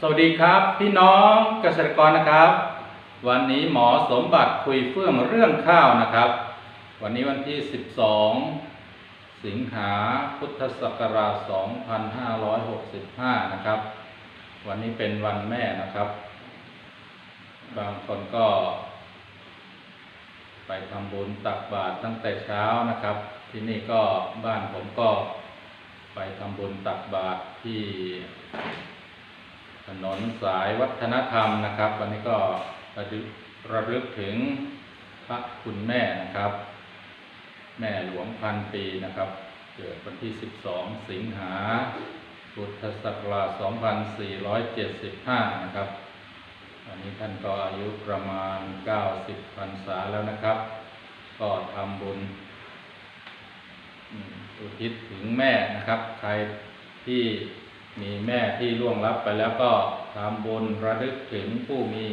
สวัสดีครับ พี่น้องเกษตรกรนะครับ วันนี้หมอสมบัติคุยเฟื่องเรื่องข้าวนะครับ วันนี้วันที่ 12 สิงหาพุทธศักราช 2565 นะครับ วันนี้เป็นวันแม่นะครับ บางคนก็ ไปทำบุญตักบาตรตั้งแต่เช้านะครับ ที่นี่ก็บ้านผมก็ไปทำบุญตักบาตรที่ ถนนสายวัฒนธรรมนะครับ วันนี้ก็ระลึกระลึกถึงพระคุณแม่นะครับ แม่หลวงพันปีนะครับเกิดวันที่ 12 สิงหาพุทธศักราช2475 นะครับวันนี้ท่านก็อายุประมาณ 90พรรษาแล้วนะครับ ก็ทำบุญอุทิศถึงแม่นะครับ ใครที่ มีแม่ที่ล่วงลับไปแล้วก็ทำบุญระลึกถึงผู้มี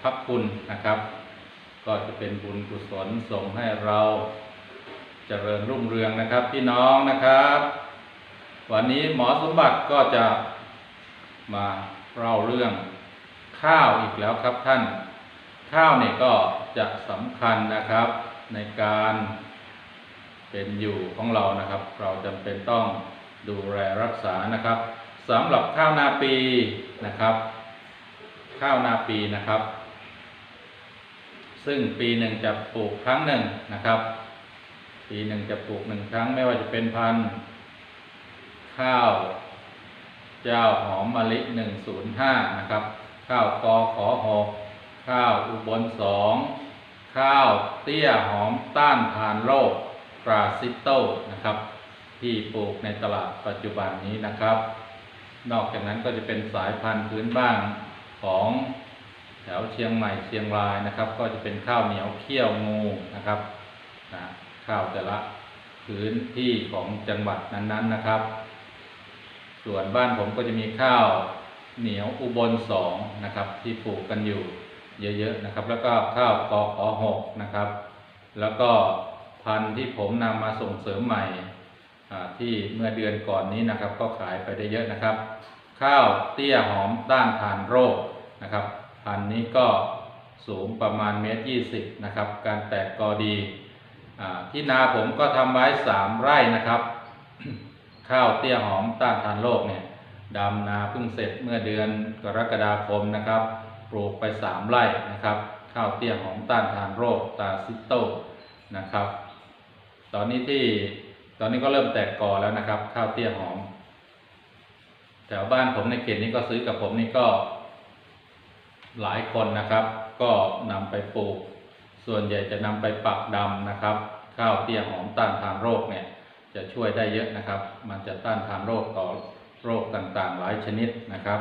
พระคุณนะครับ ก็จะเป็นบุญกุศลส่งให้เราเจริญรุ่งเรืองนะครับ พี่น้องนะครับ วันนี้หมอสมบัติก็จะมาเล่าเรื่องข้าวอีกแล้วครับท่าน ข้าวเนี่ยก็จะสำคัญนะครับในการเป็นอยู่ของเรานะครับ เราจำเป็นต้องดูแลรักษานะครับ สำหรับข้าวนาปีนะครับ ข้าวนาปีนะครับ ซึ่งปีหนึ่งจะปลูกครั้งหนึ่งนะครับ ปีหนึ่งจะปลูกหนึ่งครั้งไม่ว่าจะเป็นพันธุ์ข้าวเจ้าหอมมะลิหนึ่งศูนย์ห้านะครับ ข้าวกอขอหกข้าวอุบลสองข้าวเตี้ยหอมต้านทานโรคปราซิโตนะครับ ที่ปลูกในตลาดปัจจุบันนี้นะครับ นอกจากนั้นก็จะเป็นสายพันธุ์พื้นบ้านของแถวเชียงใหม่เชียงรายนะครับ ก็จะเป็นข้าวเหนียวเขี้ยวงูนะครับนะข้าวแต่ละพื้นที่ของจังหวัดนั้นๆนะครับ ส่วนบ้านผมก็จะมีข้าวเหนียวอุบลสองนะครับ ที่ปลูกกันอยู่เยอะๆนะครับ แล้วก็ข้าวกอขอหกนะครับ แล้วก็พันธุ์ที่ผมนำมาส่งเสริมใหม่ ที่เมื่อเดือนก่อนนี้นะครับ ก็ขายไปได้เยอะนะครับ ข้าวเตี้ยหอมต้านทานโรคนะครับพันนี้ก็สูงประมาณเมตรยี่สิบนะครับ การแตกกอดีอที่นาผมก็ทำไว้สามไร่นะครับ ข้าวเตี้ยหอมต้านทานโรคเนี่ยดำนาเพิ่งเสร็จเมื่อเดือนกรกฎาคมนะครับปลูกไปสามไร่นะครับ ข้าวเตี้ยหอมต้านทานโรคตาซิโตนะครับ ตอนนี้ที่ ตอนนี้ก็เริ่มแตกกอแล้วนะครับ ข้าวเตี้ยหอมแถวบ้านผมในเขตนี้ก็ซื้อกับผมนี่ก็ หลายคนนะครับ ก็นำไปปลูก ส่วนใหญ่จะนำไปปักดำนะครับ ข้าวเตี้ยหอมต้านทานโรคเนี่ย จะช่วยได้เยอะนะครับ มันจะต้านทานโรคต่อโรคต่างๆ หลายชนิดนะครับ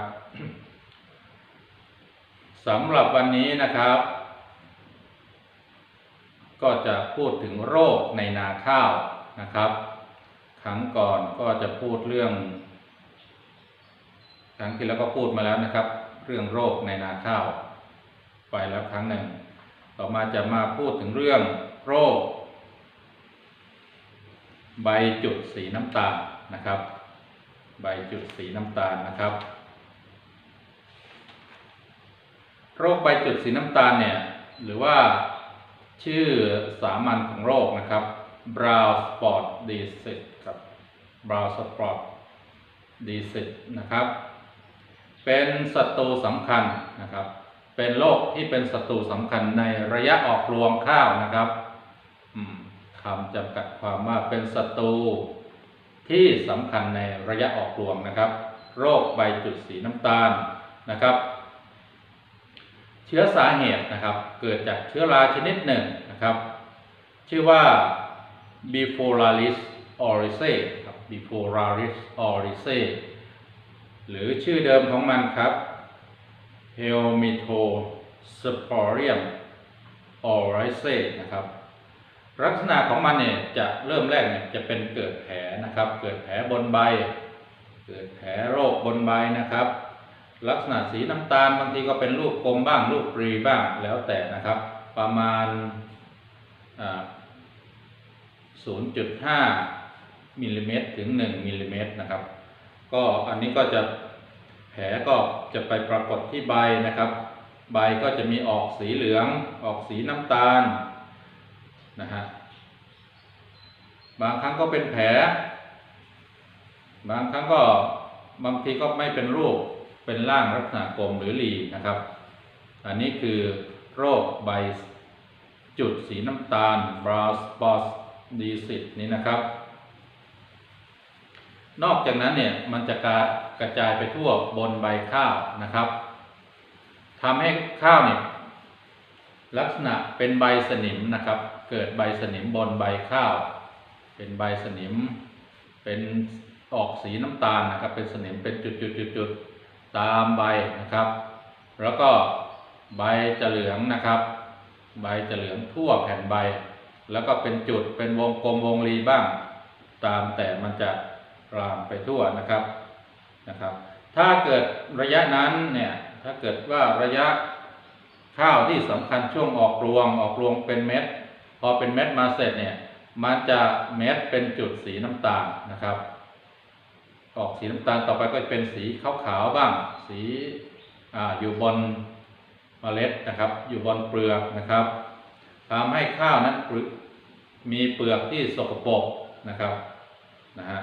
สำหรับวันนี้นะครับ ก็จะพูดถึงโรคในนาข้าว นะครับครั้งก่อนก็จะพูดเรื่อง ครั้งที่แล้วก็พูดมาแล้วนะครับ เรื่องโรคในนาข้าวไปแล้วครั้งหนึ่ง ต่อมาจะมาพูดถึงเรื่องโรค ใบจุดสีน้ำตาลนะครับ ใบจุดสีน้ำตาลนะครับ โรคใบจุดสีน้ำตาลเนี่ยหรือว่าชื่อสามัญของโรคนะครับ brown spot disease ครับ brown spot disease นะครับ เป็นศัตรูสำคัญนะครับ เป็นโรคที่เป็นศัตรูสำคัญในระยะออกรวงข้าวนะครับคำจำกัดความว่าเป็นศัตรูที่สำคัญในระยะออกรวงนะครับ โรคใบจุดสีน้ำตาลนะครับ เชื้อสาเหตุนะครับ เกิดจากเชื้อราชนิดหนึ่งนะครับ ชื่อว่า Bifolaris oryzae ครับ Bifolaris oryzae หรือชื่อเดิมของมันครับ Helminthosporium oryzae นะครับ ลักษณะของมันเนี่ยจะเริ่มแรกเนี่ยจะเป็นเกิดแผลนะครับ เกิดแผลบนใบ เกิดแผลโรคบนใบนะครับ ลักษณะสีน้ำตาลบางทีก็เป็นรูปกลมบ้างรูปปรีบ้างแล้วแต่นะครับ ประมาณอ่า 0.5มิลลิเมตรถึง 1มิลลิเมตรนะครับ ก็อันนี้ก็จะแผลก็จะไปปรากฏที่ใบนะครับ ใบก็จะมีออกสีเหลือง ออกสีน้ำตาลนะฮะบางครั้งก็เป็นแผล บางครั้งก็บางทีก็ไม่เป็นรูปเป็นร่างลักษณะกลมหรือหลีนะครับ อันนี้คือโรคใบจุดสีน้ำตาล brown spots spot disease นี้นะครับ นอกจากนั้นเนี่ยมันจะกรกระจายไปทั่วบนใบข้าวนะครับทำให้ข้าวเนี่ยลักษณะเป็นใบสนิมนะครับ เกิดใบสนิมบนใบข้าว เป็นใบสนิม เป็นออกสีน้ำตาลนะครับ เป็นสนิมเป็นจุดๆๆตามใบนะครับ แล้วก็ใบจะเหลืองนะครับ ใบจะเหลืองทั่วแผ่นใบ แล้วก็เป็นจุดเป็นวงกลมวงรีบ้าง ตามแต่มันจะรามไปทั่วนะครับนะครับ ถ้าเกิดระยะนั้นเนี่ยถ้าเกิดว่าระยะข้าวที่สำคัญช่วงออกรวงออกรวงเป็นเม็ด พอเป็นเม็ดมาเสร็จเนี่ยมันจะเม็ดเป็นจุดสีน้ำตาลนะครับ ออกสีน้ำตาลต่อไปก็จะเป็นสีขาวๆบ้าง สีออยู่บนเมล็ดนะครับ อยู่บนเปลือกนะครับ ทำให้ข้าวนั้นเปลือกมีเปลือกที่สกปรกนะครับนะฮะ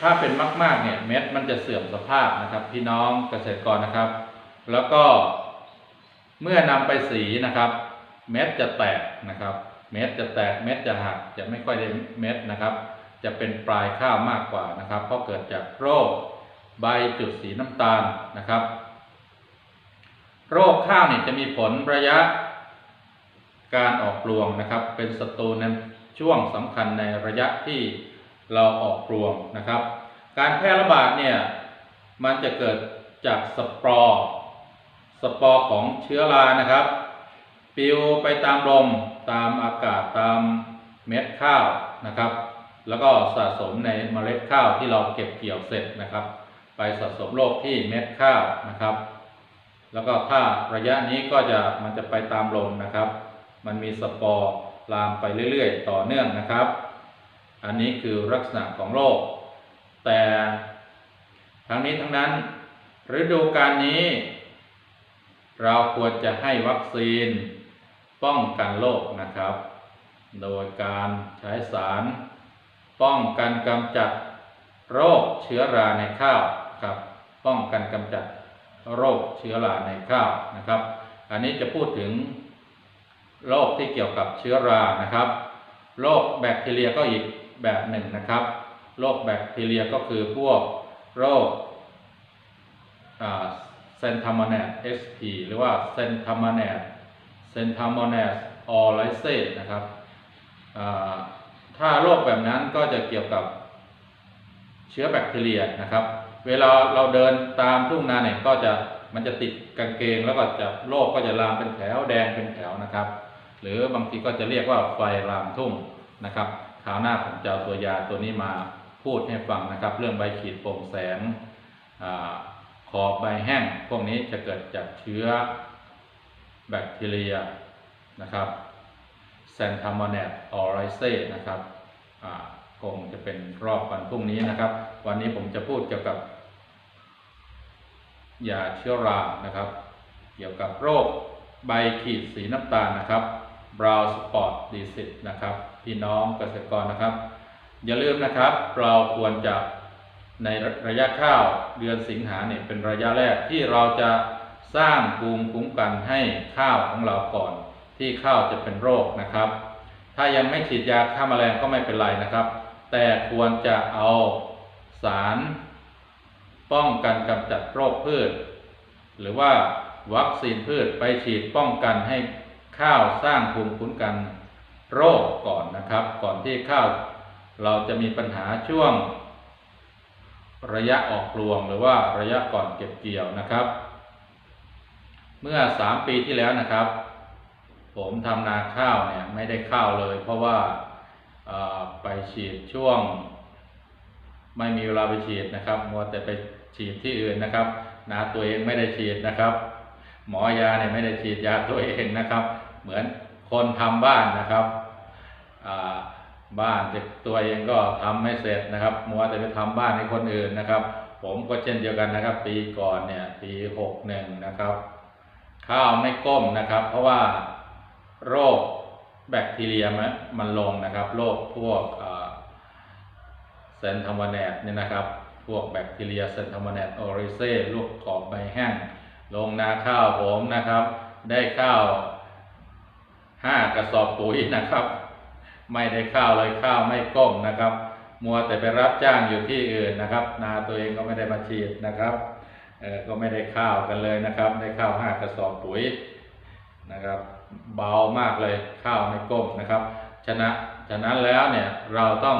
ถ้าเป็นมากๆเนี่ยเม็ดมันจะเสื่อมสภาพนะครับ พี่น้องเกษตรกรนะครับ แล้วก็เมื่อนำไปสีนะครับ เม็ดจะแตกนะครับ เม็ดจะแตกเม็ดจะหักจะไม่ค่อยได้เม็ดนะครับ จะเป็นปลายข้าวมากกว่านะครับ เพราะเกิดจากโรคใบจุดสีน้ำตาลนะครับ โรคข้าวเนี่ยจะมีผลระยะการออกรวงนะครับ เป็นศัตรูในช่วงสำคัญในระยะที่เราออกรวงนะครับ การแพร่ระบาดเนี่ยมันจะเกิดจากสปอร์สปอร์ของเชื้อรานะครับปิวไปตามลมตามอากาศตามเม็ดข้าวนะครับ แล้วก็สะสมในเมล็ดข้าวที่เราเก็บเกี่ยวเสร็จนะครับ ไปสะสมโรคที่เม็ดข้าวนะครับ แล้วก็ถ้าระยะนี้ก็จะมันจะไปตามลมนะครับ มันมีสปอร์ลามไปเรื่อยๆ ต่อเนื่องนะครับ อันนี้คือลักษณะของโรคแต่ทั้งนี้ทั้งนั้นฤดูกาลนี้ เราควรจะให้วัคซีนป้องกันโรคนะครับ โดยการใช้สาร ป้องกันกำจัดโรคเชื้อราในข้าวครับ ป้องกันกำจัด โรคเชื้อราในข้าวนะครับ อันนี้จะพูดถึงโรคที่เกี่ยวกับเชื้อรานะครับ โรคแบคทีเรียก็อีกแบบหนึ่งนะครับ โรคแบคทีเรียก็คือพวกโรคเซนทามอนแนส SP หรือว่าเซนทามอนแนเซนทามอนแนออไลเซนะครับ ถ้าโรคแบบนั้นก็จะเกี่ยวกับเชื้อแบคทีเรียนะครับ เวลาเราเดินตามทุ่งนาเนี่ยก็จะมันจะติดกางเกงแล้วก็จะโรคก็จะลามเป็นแถวแดงเป็นแถวนะครับ หรือบางทีก็จะเรียกว่าไฟลามทุ่งนะครับคราวหน้าผมจะเอาตัวยาตัวนี้มาพูดให้ฟังนะครับ เรื่องใบขีดโปร่งแสงอขอบใบแห้งพวกนี้จะเกิดจากเชื้อแบคทีเรียนะครับเซนทามอนแนตออไรเซนะครับคงจะเป็นรอบวันพรุ่งนี้นะครับ วันนี้ผมจะพูดเกี่ยวกับ ยาเชื้อรานะครับ เกี่ยวกับโรคใบขีดสีน้ำตาลนะครับ brown spot disease นะครับ พี่น้องเกษตรกรนะครับ อย่าลืมนะครับ เราควรจะในระยะข้าวเดือนสิงหาเนี่ยเป็นระยะแรกที่เราจะสร้างภูมิคุ้มกันให้ข้าวของเราก่อน ที่ข้าวจะเป็นโรคนะครับ ถ้ายังไม่ฉีดยาฆ่าแมลงก็ไม่เป็นไรนะครับ แต่ควรจะเอาสาร ป้องกันกำจัดโรคพืช หรือว่าวัคซีนพืชไปฉีดป้องกันให้ข้าวสร้างภูมิคุ้มกันโรคก่อนนะครับ ก่อนที่ข้าวเราจะมีปัญหาช่วง ระยะออกรวงหรือว่าระยะก่อนเก็บเกี่ยวนะครับ เมื่อสามปีที่แล้วนะครับ ผมทำนาข้าวเนี่ยไม่ได้ข้าวเลย เพราะว่าไปฉีดช่วง ไม่มีเวลาไปฉีดนะครับ มัวแต่ไปฉีดที่อื่นนะครับนาตัวเองไม่ได้ฉีดนะครับ หมอยาเนี่ยไม่ได้ฉีดยาตัวเองนะครับ เหมือนคนทำบ้านนะครับบ้านตัวเองก็ทำไม่เสร็จนะครับ มัวแต่ไปทำบ้านให้คนอื่นนะครับ ผมก็เช่นเดียวกันนะครับ ปีก่อนเนี่ยปีหกหนึ่งนะครับ ข้าวไม่ก้มนะครับ เพราะว่าโรคแบคทีเรียมันมันลงนะครับ โรคพวกเซนทามแนตเนี่ยนะครับ พวกแบคทีเรียเซนทามแนตออริเซ่ลูกขอบใบแห้ง ลงนาข้าวผมนะครับ ได้ข้าวห้ากระสอบปุ๋ยนะครับ ไม่ได้ข้าวเลยข้าวไม่ก้มนะครับ มัวแต่ไปรับจ้างอยู่ที่อื่นนะครับ นาตัวเองก็ไม่ได้มาฉีดนะครับเออก็ไม่ได้ข้าวกันเลยนะครับ ได้ข้าวห้ากระสอบปุ๋ยนะครับ เบามากเลยข้าวไม่ก้มนะครับฉะนั้นฉะนั้นแล้วเนี่ยเราต้อง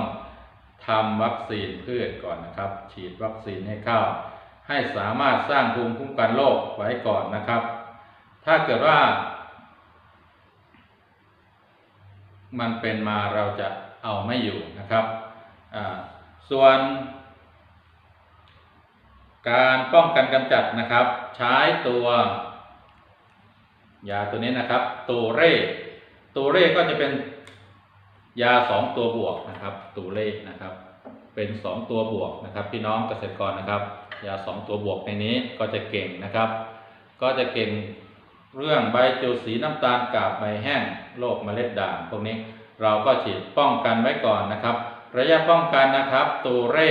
ทำวัคซีนพืชก่อนนะครับ ฉีดวัคซีนให้ข้าวให้สามารถสร้างภูมิคุ้มกันโรคไว้ก่อนนะครับ ถ้าเกิดว่า มันเป็นมาเราจะเอาไม่อยู่นะครับส่วน การป้องกันกำจัดนะครับ ใช้ตัวยาตัวนี้นะครับตูเร่ตูเร่ก็จะเป็น ยาสองตัวบวกนะครับตูเร่นะครับ เป็นสองตัวบวกนะครับ พี่น้องเกษตรกรนะครับ ยาสองตัวบวกในนี้ก็จะเก่งนะครับ ก็จะเก่งเรื่องใบจุดสีน้ำตาลกาบใบแห้งโรคเมล็ดด่างพวกนี้เราก็ฉีดป้องกันไว้ก่อนนะครับ ระยะป้องกันนะครับตูเร่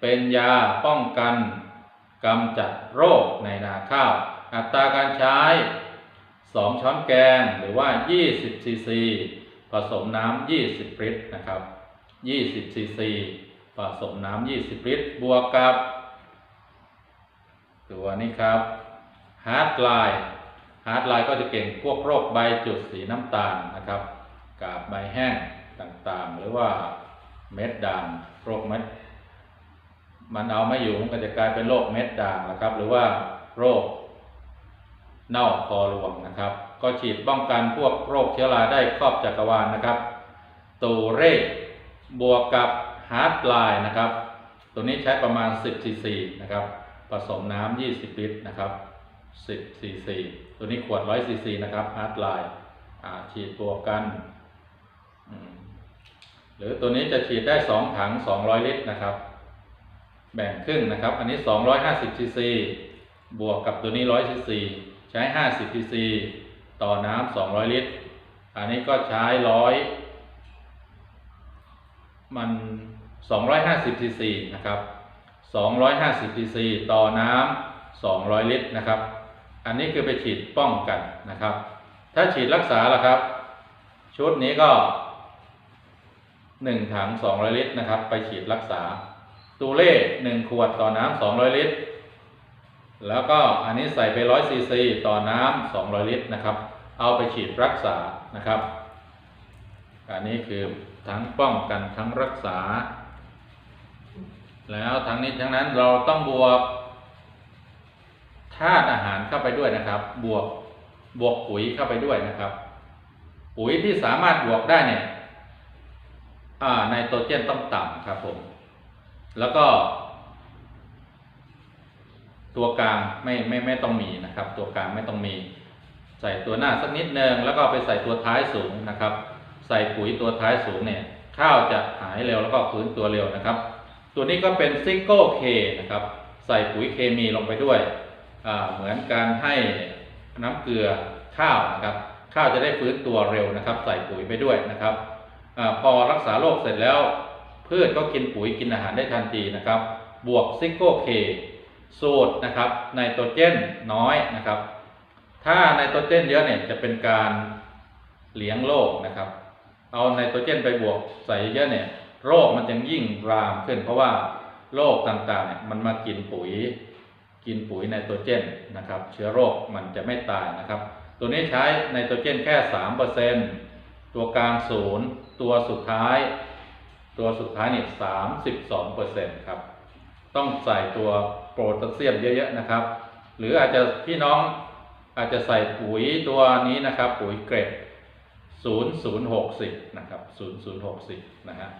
เป็นยาป้องกันกำจัดโรคในนาข้าว อัตราการใช้ 2 ช้อนแกงหรือว่า 20ซีซี ผสมน้ำ20 ลิตรนะครับ 20ซีซีผสมน้ำ20 ลิตร บวกกับ ตัวนี้ครับฮาร์ดไลน์ฮาร์ดไลน์ก็จะเก่งพวกโรคใบจุดสีน้ำตาลนะครับ กาบใบแห้งต่างๆ หรือว่าเม็ดด่างโรคเม็ดมันเอาไม่อยู่มันก็จะกลายเป็นโรคเม็ดด่างนะครับ หรือว่าโรคเน่าคอรวงนะครับ ก็ฉีดป้องกันพวกโรคเชื้อราได้ครอบจักรวาลนะครับตูเร่บวกกับฮาร์ดไลน์นะครับ ตัวนี้ใช้ประมาณ 10ซีซีนะครับ ผสมน้ำ 20 ลิตรนะครับ 10ซีซีตัวนี้ขวด 100ซีซีนะครับฮาร์ดไลน์ฉีดบวกกัน หรือตัวนี้จะฉีดได้ 2 ถัง 200 ลิตรนะครับ แบ่งครึ่งนะครับ อันนี้ 250ซีซีบวกกับตัวนี้ 100ซีซีใช้ 50ซีซี ต่อน้ำ200ลิตร อันนี้ก็ใช้100มัน 250ซีซีนะครับ 250ซีซีต่อน้ำ200 ลิตรนะครับ อันนี้คือไปฉีดป้องกันนะครับ ถ้าฉีดรักษาล่ะครับ ชุดนี้ก็ 1 ถัง 200 ลิตรนะครับ ไปฉีดรักษา ตูเล่หนึ่งขวดต่อน้ำสองร้อยลิตร แล้วก็อันนี้ใส่ไปร้อยซีซีต่อน้ำสองร้อยลิตรนะครับ เอาไปฉีดรักษานะครับ อันนี้คือทั้งป้องกันทั้งรักษา แล้วทั้งนี้ทั้งนั้นเราต้องบวกธาตุอาหารเข้าไปด้วยนะครับ บวกบวกปุ๋ยเข้าไปด้วยนะครับ ปุ๋ยที่สามารถบวกได้เนี่ยไนโตรเจนต้องต่ำครับผม แล้วก็ ตัวกลางไม่ไม่ไม่ต้องมีนะครับ ตัวกลางไม่ต้องมี ใส่ตัวหน้าสักนิดนึงแล้วก็ไปใส่ตัวท้ายสูงนะครับ ใส่ปุ๋ยตัวท้ายสูงเนี่ยข้าวจะหายเร็วแล้วก็ฟื้นตัวเร็วนะครับ ตัวนี้ก็เป็นซิโก้เคนะครับ ใส่ปุ๋ยเคมีลงไปด้วย เหมือนการให้น้ำเกลือข้าวนะครับข้าวจะได้ฟื้นตัวเร็วนะครับ ใส่ปุ๋ยไปด้วยนะครับอพอรักษาโรคเสร็จแล้วพืชก็กินปุ๋ยกินอาหารได้ทันทีนะครับ บวกซิโก้เค สูตรนะครับไนโตรเจนน้อยนะครับ ถ้าไนโตรเจนเยอะเนี่ยจะเป็นการเลี้ยงโรคนะครับ เอาไนโตรเจนไปบวกใส่เยอะเนี่ยโรคมันจะยิ่งรามขึ้น เพราะว่าโรคต่างๆเนี่ยมันมากินปุ๋ย กินปุ๋ยไนโตรเจนนะครับ เชื้อโรคมันจะไม่ตายนะครับ ตัวนี้ใช้ไนโตรเจนแค่สามเปอร์เซ็นตัวกลางศูนย์ตัวสุดท้าย ตัวสุดท้ายเนี่ยสามสิบสองเปอร์เซ็นครับ ต้องใส่ตัว โพแทสเซียมเยอะๆนะครับ หรืออาจจะพี่น้องอาจจะใส่ปุ๋ยตัวนี้นะครับ ปุ๋ยเกรด0060นะครับ0060นะฮะ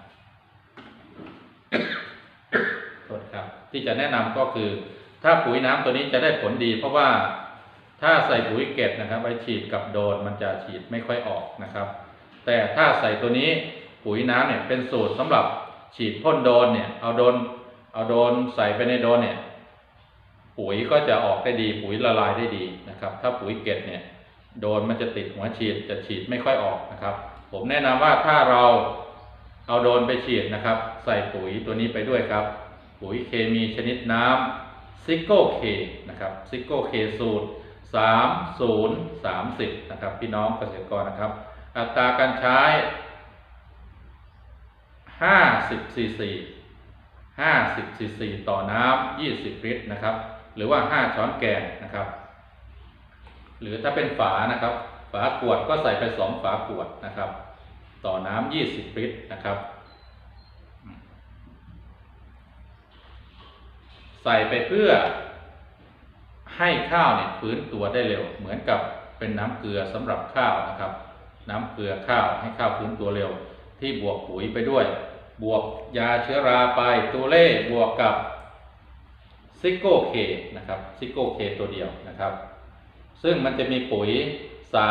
โทษครับ ที่จะแนะนำก็คือ ถ้าปุ๋ยน้ำตัวนี้จะได้ผลดี เพราะว่าถ้าใส่ปุ๋ยเกล็ดนะครับไปฉีดกับโดนมันจะฉีดไม่ค่อยออกนะครับ แต่ถ้าใส่ตัวนี้ปุ๋ยน้ำเนี่ยเป็นสูตรสำหรับฉีดพ่นโดนเนี่ยเอาโดนเอาโดนใส่ไปในโดนเนี่ย ปุ๋ยก็จะออกได้ดี ปุ๋ยละลายได้ดีนะครับ ถ้าปุ๋ยเกล็ดเนี่ยโดนมันจะติดหัวฉีดจะฉีดไม่ค่อยออกนะครับ ผมแนะนำว่าถ้าเราเอาโดนไปฉีดนะครับ ใส่ปุ๋ยตัวนี้ไปด้วยครับ ปุ๋ยเคมีชนิดน้ำซิโก้เคนะครับซิโก้เคสูตร 3030 นะครับ พี่น้องเกษตรกรนะครับ อัตราการใช้ 50ซีซี50ซีซีต่อน้ำ20 ลิตรนะครับ หรือว่า 5 ช้อนแกงนะครับ หรือถ้าเป็นฝานะครับ ฝาขวดก็ใส่ไป 2 ฝาขวดนะครับ ต่อน้ำ20ลิตรนะครับ ใส่ไปเพื่อให้ข้าวเนี่ยฟื้นตัวได้เร็ว เหมือนกับเป็นน้ำเกลือสำหรับข้าวนะครับ น้ำเกลือข้าวให้ข้าวฟื้นตัวเร็ว ที่บวกปุ๋ยไปด้วย บวกยาเชื้อราไปตัวเล่บวกกับ ซิโก้เคนะครับซิโก้เคตัวเดียวนะครับ ซึ่งมันจะมีปุ๋ย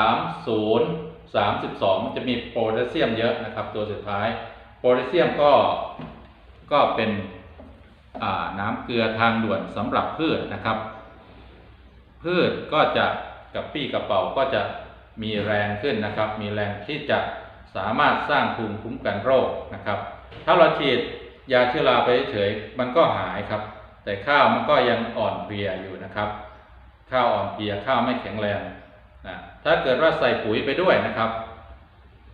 30 32 มันจะมีโพแทสเซียมเยอะนะครับ ตัวสุดท้ายโพแทสเซียมก็ก็เป็นน้ำเกลือทางด่วนสำหรับพืชนะครับ พืชก็จะกับปี้กระเป๋าก็จะมีแรงขึ้นนะครับ มีแรงที่จะสามารถสร้างภูมิคุ้มกันโรคนะครับ ถ้าเราฉีดยาเชื้อราไปเฉยมันก็หายครับ แต่ข้าวมันก็ยังอ่อนเพลียอยู่นะครับ ข้าวอ่อนเพลียข้าวไม่แข็งแรงนะถ้าเกิดว่าใส่ปุ๋ยไปด้วยนะครับ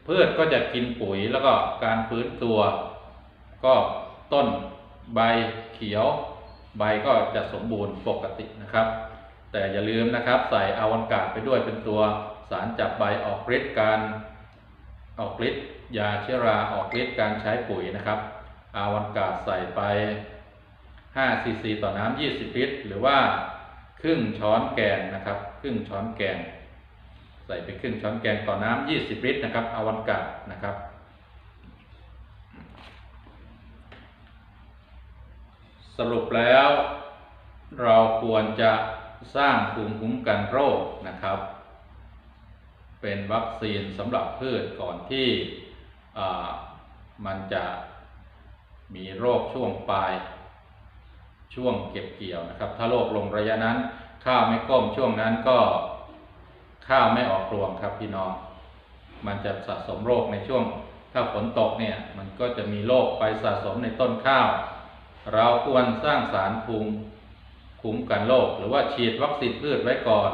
พืชก็จะกินปุ๋ยแล้วก็การฟื้นตัว ก็ต้นใบเขียว ใบก็จะสมบูรณ์ปกตินะครับ แต่อย่าลืมนะครับใส่อาวันกาดไปด้วยเป็นตัวสารจับใบออกฤทธิ์การออกฤทธิ์ยาเชื้อราออกฤทธิ์การใช้ปุ๋ยนะครับ อาวันกาดใส่ไป 5ซีซีต่อน้ำ20ลิตรหรือว่าครึ่งช้อนแกงนะครับ ครึ่งช้อนแกง ใส่ไปครึ่งช้อนแกงต่อน้ำ20ลิตรนะครับอาวันกาดนะครับ สรุปแล้ว เราควรจะสร้างภูมิคุ้มกันโรคนะครับ เป็นวัคซีนสำหรับพืชก่อนที่มันจะมีโรคช่วงปลาย ช่วงเก็บเกี่ยวนะครับ ถ้าโรคลงระยะนั้น ข้าวไม่ก้มช่วงนั้นก็ข้าวไม่ออกรวงครับพี่น้อง มันจะสะสมโรคในช่วง ถ้าฝนตกเนี่ยมันก็จะมีโรคไปสะสมในต้นข้าว เราควรสร้างสารภูมิคุ้มกันโรคหรือว่าฉีดวัคซีนพืชไว้ก่อน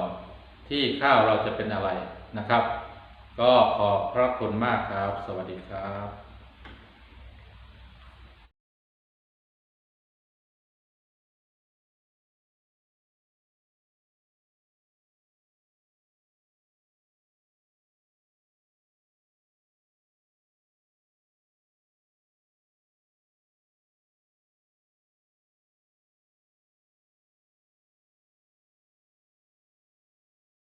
ที่ข้าวเราจะเป็นอะไรนะครับ ก็ขอบพระคุณมากครับ สวัสดีครับ